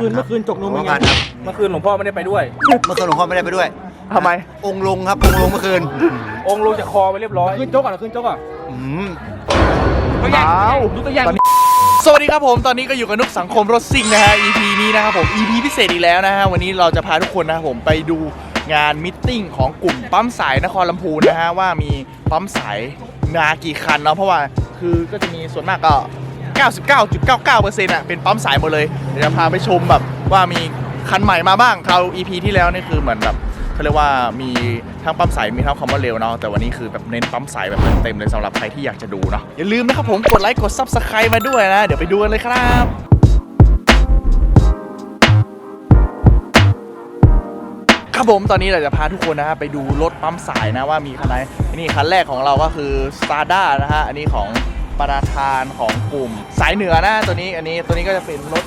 คืนเมื่อคืนจกนมเป็นไงครับเมื่อคืนหลวงพ่อไม่ได้ไปด้วย เมื่อคืนหลวงพ่อไม่ได้ไปด้วยทำไม องค์ลงครับองค์ลงเมื่อคืน องค์ลงจากคอไปเรียบร้อยคืนจกอะคืนจกอะอืมตัวอย่างอ้าวดูตัวอย่างสวัสดีครับผมตอนนี้ก็อยู่กับนุกสังคมรถซิ่งนะฮะ EP นี้นะครับผม EP พิเศษอีกแล้วนะฮะวันนี้เราจะพาทุกคนนะครับผมไปดูงานมิทติ้งของกลุ่มปั๊มสายนครลำพูนนะฮะว่ามีปั๊มสายนากี่คันเนาะเพราะว่าคือก็จะมีส่วนมากก็ 99.99%อะเป็นปั๊มสายหมดเลยเดี๋ยวจะพาไปชมแบบว่ามีคันใหม่มาบ้างคราว EP ที่แล้วนี่คือเหมือนแบบเขาเรียกว่ามีทั้งปั๊มสายมีทั้งคอมมอนเร็วเนาะแต่วันนี้คือแบบเน้นปั๊มสายแบบเต็มเลยสำหรับใครที่อยากจะดูเนาะอย่าลืมนะครับผมกดไลค์กด Subscribe มาด้วยนะ เดี๋ยวไปดูกันเลยครับครับผมตอนนี้เราจะพาทุกคนนะฮะไปดูรถปั๊มสายนะว่ามีคันไหนนี่คันแรกของเราก็คือ s t a r d a นะฮะอันนี้ของ ประธานของกลุ่ม สายเหนือนะตัวนี้อันนี้ตัวนี้ก็จะเป็นรถ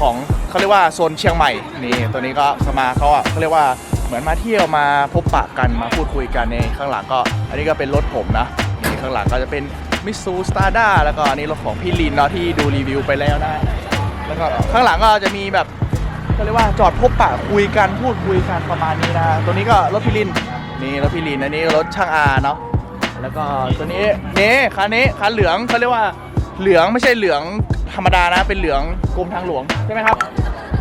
ของเขาเรียกว่าโซนเชียงใหม่นี่ตัวนี้ก็เขามาเขาอะเขาเรียกว่าเหมือนมาเที่ยวมาพบปะกันมาพูดคุยกันในข้างหลังก็ อันนี้ก็เป็นรถผมนะนี่ข้างหลังก็จะเป็นมิซูสตาร์ด้าแล้วก็อันนี้รถของพี่ลินเนาะที่ดูรีวิวไปแล้วนะแล้วก็ข้างหลังก็จะมีแบบก็เรียกว่าจอดพบปะคุยกันพูดคุยกันประมาณนี้นะตัวนี้ก็รถพิลินนี่รถพิลินอันนี้รถช่างอาเนาะ แล้วก็ตัวนี้นี่คันนี้คันเหลืองเขาเรียกว่าเหลืองไม่ใช่เหลืองธรรมดานะ เป็นเหลืองกรมทางหลวงใช่ไหมครับ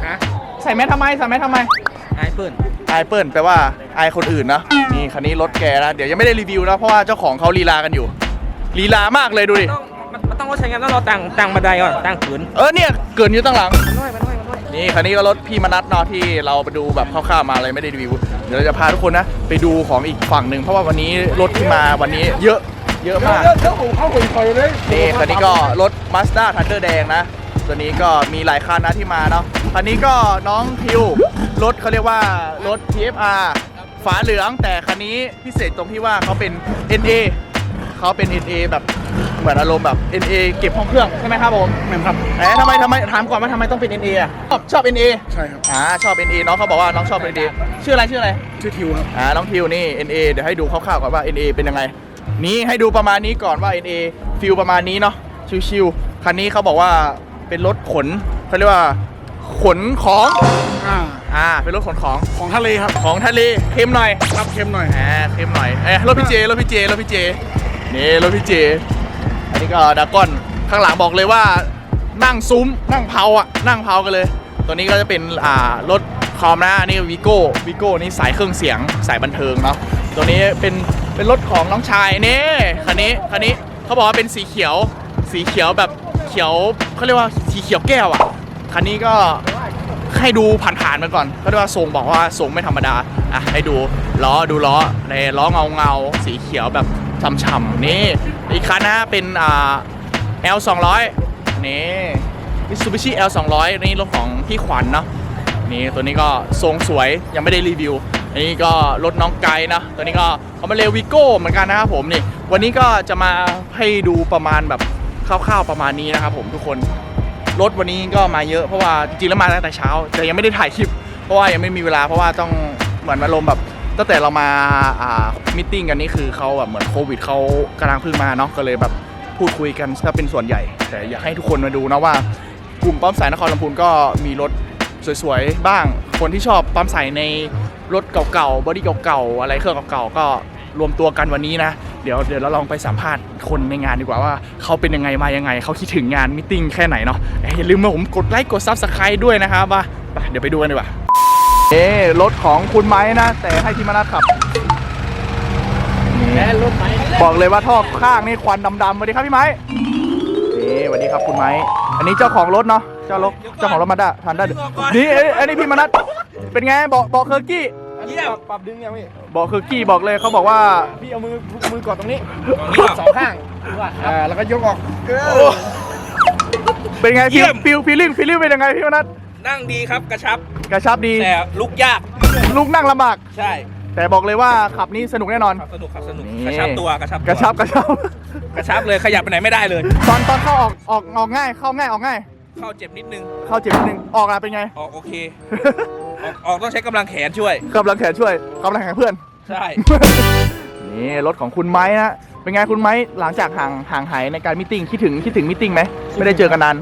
ฮะใส่แมสทำไมใส่แมสทำไมไอ้เปิ้ลอายเปิ้ลแปลว่าอายคนอื่นนะนี่คันนี้รถแกนะเดี๋ยวยังไม่ได้รีวิวนะเพราะว่าเจ้าของเขาลีลากันอยู่ลีลามากเลยดูดิต้องมันมันต้องรถใช้งานต้องรอตั้งตั้งบันไดก่อนตั้งขืนเออเนี่ยเกินอยู่ตั้งหลังมันน้อยมัน นี่คันนี้ก็รถพี่มนัทเนาะที่เราไปดูแบบคร่าวๆมาเลยไม่ได้รีวิวเดี๋ยวเราจะพาทุกคนนะไปดูของอีกฝั่งหนึ่งเพราะว่าวันนี้รถที่มาวันนี้เยอะเยอะมากเดี๋ยวผมเข้าคุยคอยเลยนี่คันนี้ก็รถ Mazda Thunder แดงนะ ตัวนี้ก็มีหลายคันนะที่มาเนาะคันนี้ก็น้องทิวรถเขาเรียกว่ารถ TFR ฝาเหลืองแต่คันนี้พิเศษตรงที่ว่าเขาเป็น NA เขาเป็น NA แบบ เหมือนอารมณ์แบบ NA เก็บห้องเครื่องใช่ไหมครับผมแม่นครับแหมทำไมทำไมถามก่อนว่าทำไมต้องเป็น NA อะชอบชอบ NA ใช่ครับ อ่าชอบ NA น้องเขาบอกว่าน้องชอบ NA ชื่ออะไรชื่ออะไร ชื่อทิวครับ อ่าน้องทิวนี่ NA เดี๋ยวให้ดูคร่าวๆก่อนว่า NA เป็นยังไง นี่ให้ดูประมาณนี้ก่อนว่า NA ฟิลประมาณนี้เนาะชิวๆคันนี้เขาบอกว่าเป็นรถขนเขาเรียกว่าขนของอ่า อ่าเป็นรถขนของของทะเลครับ ของทะเลเค็มหน่อยรับเค็มหน่อย อ่าเค็มหน่อยเอ้ยรถพี่เจรถพี่เจรถพี่เจนี่รถพี่เจ อันนี้ก็ดากอนข้างหลังบอกเลยว่านั่งซุ้มนั่งเผาอะนั่งเผากันเลย ตัวนี้ก็จะเป็นอ่ารถคอมนะอันนี่วิโก้วิโก้นี่สายเครื่องเสียงสายบันเทิงเนาะตัวนี้เป็นเป็นรถของน้องชายนี่คันนี้คันนี้เขาบอกว่าเป็นสีเขียว สีเขียวแบบเขียวเขาเรียกว่าสีเขียวแก้วอะคันนี้ก็ให้ดูผ่านๆไปก่อน ก็เรียกว่าทรงบอกว่าทรงไม่ธรรมดาอะให้ดูล้อดูล้อในล้อเงาเงาสีเขียวแบบ ฉ่ำๆนี่อีกคันนะเป็นอ่า L 2 0 0นี่ Mitsubishi L 2 0 0นี่รถของพี่ขวัญเนาะนี่ตัวนี้ก็ทรงสวยยังไม่ได้รีวิวอันนี้ก็รถน้องไกนะ ตัวนี้ก็เขามาเรวิโก้เหมือนกันนะครับผมนี่ วันนี้ก็จะมาให้ดูประมาณแบบคร่าวๆประมาณนี้นะครับผมทุกคน รถวันนี้ก็มาเยอะเพราะว่าจริงๆแล้วมาตั้งแต่เช้า แต่ยังไม่ได้ถ่ายคลิป เพราะว่ายังไม่มีเวลาเพราะว่าต้องเหมือนอารมณ์แบบ ตั้งแต่เรามาอ่ามิทติ้งกันนี่คือเขาแบบเหมือนโควิดเขากำลังเพิ่งมาเนาะก็เลยแบบพูดคุยกันถ้าเป็นส่วนใหญ่ แต่อยากให้ทุกคนมาดูนะว่ากลุ่มปั๊มสายนครลำพูนก็มีรถสวยๆบ้าง คนที่ชอบปั๊มสายในรถเก่าๆบอดี้เก่าๆอะไรเครื่องเก่าๆก็รวมตัวกันวันนี้นะเดี๋ยวเดี๋ยวเราลองไปสัมภาษณ์คนในงานดีกว่าว่าเขาเป็นยังไงมายังไงเขาคิดถึงงานมิทติ้งแค่ไหนเนาะอย่าลืมมาผมกดไลค์กดซับสไครต์ด้วยนะครับว่าไปเดี๋ยวไปดูกันดีกว่า เอ้รถของคุณไม้นะ แต่ให้ทีมนัทขับ แล้รถไหมบอกเลยว่าท่อข้างนี่ควันดำๆสวัสดีครับพี่ไม้นี่สวัสดีครับคุณไม้อันนี้เจ้าของรถเนาะเจ้ารถเจ้าของรถมาด้าทันได้เดี๋ยวนี่เอ้ยอันนี้พี่มนัทเป็นไงบอกบอกเคอร์กี้เยี่ยมปรับดึงยังพี่บอกเคอร์กี้บอกเลยเขาบอกว่า พี่เอามือมือกอดตรงนี้นี่สองข้างอ่าแล้วก็ยกออกเอโอ้อเป็นไงเยี่ฟิลยมฟิลฟีลลิ่งฟีลลิ่งเป็นยังไงพี่มนัท นั่งดีครับกระชับ กระชับดี แต่ลุกยากลูกนั่งลำบาก ใช่แต่บอกเลยว่าขับนี้สนุกแน่นอนครับสนุกครับสนุกนี่ กระชับตัวกระชับตัวกระชับกระชับ กระชับเลยขยับไปไหนไม่ได้เลย ตอนตอนเข้าออกออกออกง่าย เข้าง่ายออกง่าย เข้าเจ็บนิดนึงเข้าเจ็บนิดนึงออกอะเป็นไง ออกโอเคออกออกต้องใช้กำลังแขนช่วย กำลังแขนช่วยกำลังแขนเพื่อน ใช่ นี่รถของคุณไม้นะเป็นไงคุณไม้หลังจากห่างห่างหายในการมิทติ้งคิดถึงคิดถึงมิทติ้งไหมไม่ได้เจอกันนาน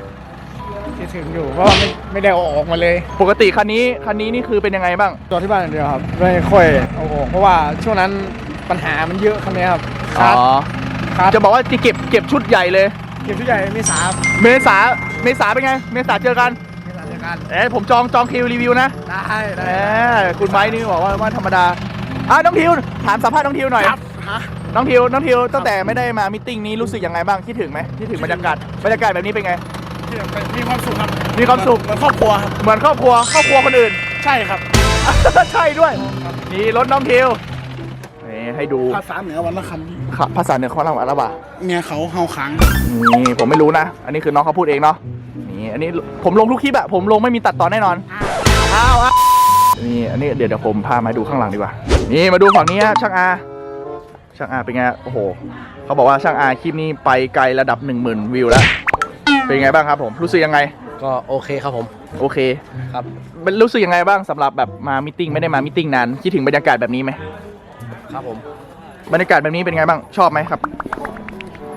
คิดถึงอยู่เพราะว่าไม่ไม่ได้เอาออกมาเลย ปกติคันนี้คันนี้นี่คือเป็นยังไงบ้าง จอดที่บ้านอย่างเดียวครับไม่ค่อยเอาออกเพราะว่าช่วงนั้นปัญหามันเยอะคันนี้ครับคาร์ดคาร์ดจะบอกว่าจะเก็บเก็บชุดใหญ่เลย เก็บทุกอย่างไม่สามเมษาเมษาเป็นไง เมษาเจอกันไม่สามเดียวกันเอ้ยผมจองจองคิวรีวิวนะได้ได้เอ้ยคุณไม้นี่บอกว่าว่าธรรมดาอะน้องทิวถามสัมภาษณ์น้องทิวหน่อย ครับฮะ น้องทิวน้องทิวตั้งแต่ไม่ได้มามิทติ้งนี้รู้สึกยังไงบ้างคิดถึงไหมคิดถึงบรรยากาศบรรยากาศแบบนี้เป็นไง มีความสุขครับมีความสุข เหมือนครอบครัวครับ เหมือนครอบครัวครอบครัวคนอื่น ใช่ครับ ใช่ด้วย นี่รถน้องทิวนี่ให้ดูภาษาเหนือวันละคค่ะภาษาเหนือเขาเล่าอะไรวะำเมียเขาเฮาขังนี่ผมไม่รู้นะ อันนี้คือน้องเขาพูดเองเนาะ นี่อันนี้ผมลงทุกคลิปอะผมลงไม่มีตัดต่อแน่นอน อ้าวอะนี่อันนี้เดี๋ยวเดี๋ยวผมพามาดูข้างหลังดีกว่า นี่มาดูฝั่งนี้ฮะช่างอา ช่างอาเป็นไง โอ้โห เขาบอกว่าช่างอาคลิปนี้ไปไกลระดับ 1 0,000 วิวแล้ว เป็นไงบ้างครับผมรู้สึกยังไง ก็โอเคครับผม โอเคครับ มันรู้สึกยังไงบ้างสำหรับแบบมามิ팅ไม่ได้มามิ팅นานคิดถึงบรรยากาศแบบนี้ไหมครับผม บรรยากาศแบบนี้เป็นไงบ้างชอบไหมครับ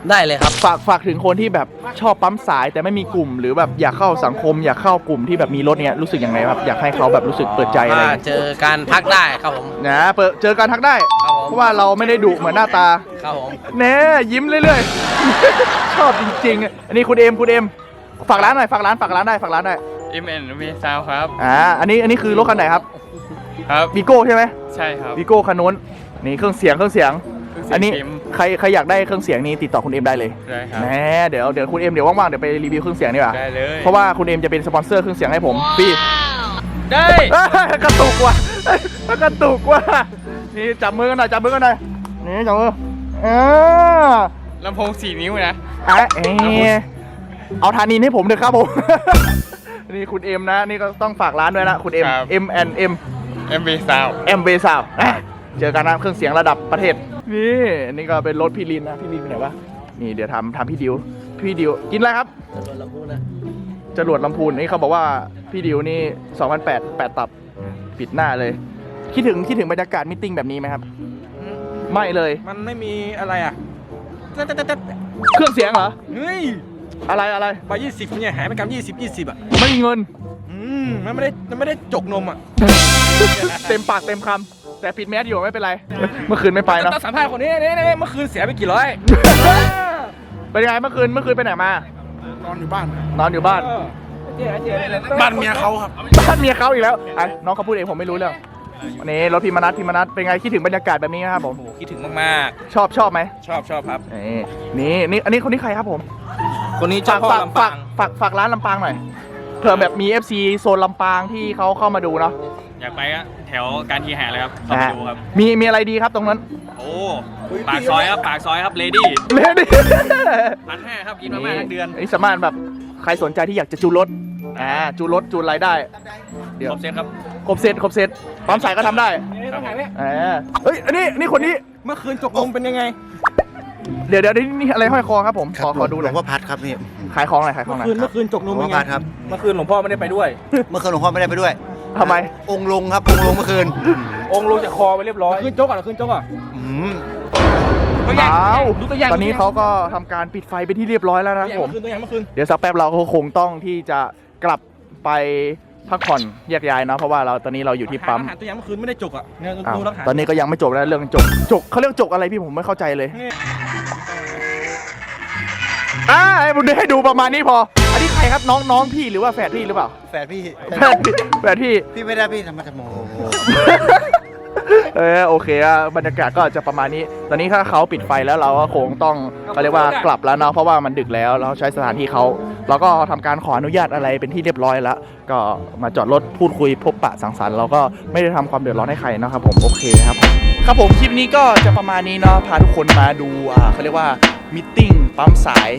ได้เลยครับ ฝากฝากถึงคนที่แบบชอบปั๊มสายแต่ไม่มีกลุ่ม หรือแบบอยากเข้าสังคม อยากเข้ากลุ่มที่แบบมีรถเนี้ยรู้สึกยังไงครับอยากให้เขาแบบรู้สึกเปิดใจอะไรมาเจอการพักได้ครับผมนะเปิดเจอกันทักได้ ครับผมเพราะว่าเราไม่ได้ดุเหมือนหน้าตาครับผมแน่ยิ้มเรื่อยๆ ชอบจริงๆ อันนี้คุณเอมคุณเอมฝากร้านหน่อยฝากร้านฝากร้านได้ฝากร้านได้ M N V ซาวครับอ่าอันนี้อันนี้คือรถคันไหนครับครับ วีโก้ใช่ไหมใช่ครับ วีโก้คันนู้นนี่เครื่องเสียงเครื่องเสียงเครื่ องเสียงอันนี้เข็มใครใครอยากได้เครื่องเสียงนี้ติดต่อคุณเอมได้เลยได้ครับแหมเดี๋ยวเดี๋ยวคุณเอมเดี๋ยวว่างๆเดี๋ยวไปรีวิวเครื่องเสียงดีกว่าได้เลยเพราะว่าคุณเอมจะเป็นสปอนเซอร์เครื่องเสียงให้ผมฟรีได้เอ้ยกระตุกว่ะเอ้ยกระตุกว่ะนี่จับมือกันหน่อยจับมือกันหน่อยนี่จับมือเออลำโพงสี่นิ้วนะอะเอะเอาทานินให้ผมเถอะครับผมนี่คุณเอ็มนะนี่ก็ต้องฝากร้านด้วยนะคุณเอ็มครับ M N M M V ซาว M V สาวเจอกันนะเครื่องเสียงระดับประเทศ นี่นี่ก็เป็นรถพี่ลินนะพี่ลินไปไหนวะนี่เดี๋ยวทำทำพี่ดิว พี่ดิวกินอะไรครับจรวดลำพูนนะจรวดลำพูนนี่เขาบอกว่าพี่ดิวนี่2008 8ตับปิดหน้าเลย คิดถึงคิดถึงบรรยากาศมิ팅แบบนี้ไหมครับไม่เลย มันไม่มีอะไรอะเครื่องเสียงเหรอ เฮ้ยอะไรอะไรไปยี่สิบเนี่ยหายไปกับยี่สิบยี่สิบอะ ไม่มีเงิน อืมมันไม่ได้มันไม่ได้จกนมอะ เต็มปากเต็มคำ แต่ปิดแมสอยู่ไม่เป็นไร เมื่อคืนไม่ไปเนาะต้องสัมภาษณ์คนนี้นี่นี่เมื่อคืนเสียไปกี่ร้อย เป็นยังไงเมื่อคืนเมื่อคืนไปไหนมานอนอยู่บ้าน นอนอยู่บ้าน บ้านเมียเขาครับบ้านเมียเขาอีกแล้วไอ้น้องเขาพูดเองผมไม่รู้เรื่องวันนี้รถพิมนัทพิมนัทเป็นไงคิดถึงบรรยากาศแบบนี้นะครับผมโอ้โหคิดถึงมากชอบชอบไหมๆชอบชอบครับนี่นี่นี่อันนี้คนนี้ใครครับผม คนนี้เจ้าฝากพ่อฝากลำฝาปากงฝากฝากร้านลำปางหน่อยเผื่อแบบมี FC โซนลำปางที่เขาเข้ามาดูเนาะ อยากไปก็แถวการทีแห่เลยครับเข้าไปดูครับ มีมีอะไรดีครับตรงนั้น โอ้ปากซอยครับปากซอยครับเลดี้เลดี้พันห้าครับกินมาม่าทั้งเดือนนี่สามารถแบบใครสนใจที่อยากจะจูนรถอ่าจูนรถจูนอะไรได้ เดี๋ยวครบเซตครับครบเซตครบเซตปั๊มสายก็ทำได้ต้องถ่ายไหมอ่าเฮ้ยอันนี้นี่คนนี้เมื่อคืนจกนมเป็นยังไง เดี๋ยวเดี๋ยวนี่นี่อะไรห้อยคอครับผมขอขอดูหหลน่อวยงพ่อพัดครับนี่ขายของหน่อยขายของหน่อยคืนเมื่อคืนจกหลนวมงเป็พ่อนไงพัดครับ เมื่อคืนหลวงพ่อไม่ได้ไปด้วย เมื่อคืนหลวงพ่อไม่ได้ไปด้วย ทำไม องค์ลงครับ องค์ลงเมื่อคืนองค์ลงจากคอไปเรียบร้อยคืนจกอะคืนจกอะอืมตัวอย่างอ้าวดูตัวอย่างตอนนี้เขาก็ทำการปิดไฟเป็นที่เรียบร้อยแล้วตัวนะอคย่ารับงผมเมื่อคืนตัวอย่างเมื่อคืนเดี๋ยวสักแป๊บเราก็คงต้องที่จะกลับไปพักผ่อนแยกย้ายเนาะเพราะว่าเราตอนนี้เราอยู่ที่ปั๊มหาตัวอย่างเมื่อคืนไม่ได้จกอะเนี่ยอ้าวดูหลักฐานตอนนี้ก็ยังไม่จบนะเรื่องจกจกเขาเรียกจกอะไรพี่ผมไม่เข้าใจเลยนี่อ่าให้ผมดูให้ดูประมาณนี้พออันนี้ใครครับน้องน้องพี่หรือว่าแฝดพี่หรือเปล่าแฝดพี่แฝดพี่แฝดพี่ พี่ไม่ได้พี่ทำมาทำโมเออโอเคอะบรรยากาศก็จะประมาณนี้ ตอนนี้ถ้าเขาปิดไฟแล้วเราก็คงต้องเขาเรียกว่ากลับแล้วเนาะเพราะว่ามันดึกแล้วเราใช้สถานที่เขาเราก็ทำการขออนุญาตอะไรเป็นที่เรียบร้อยแล้ว ก็มาจอดรถพูดคุยพบปะสังสรรค์เราก็ไม่ได้ทำความเดือดร้อนให้ใครนะครับผมโอเคครับผมครับผมคลิปนี้ก็จะประมาณนี้เนาะพาทุกคนมาดูอ่าเขาเรียกว่ามิทติ้งปั๊มสาย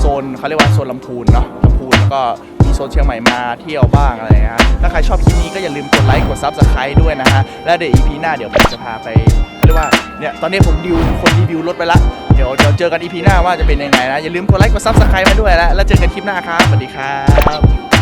โซนเขาเรียกว่าโซนลำพูนเนาะลำพูนแล้วก็มีโซนเชียงใหม่มาเที่ยวบ้างอะไรนะฮะถ้าใครชอบคลิปนี้ก็อย่าลืมกดไลค์กดซับสไครต์ด้วยนะฮะและเดี๋ยวอีพีหน้าเดี๋ยวผมจะพาไปเรียกว่าเนี่ยตอนนี้ผมดิวคนรีวิวรถไปละเดี๋ยวเดี๋ยวเจอกันอีพีหน้าว่าจะเป็นยังไงนะอย่าลืมกดไลค์กดซับสไครต์มาด้วยและแล้วเจอกันคลิปหน้าครับสวัสดีครับ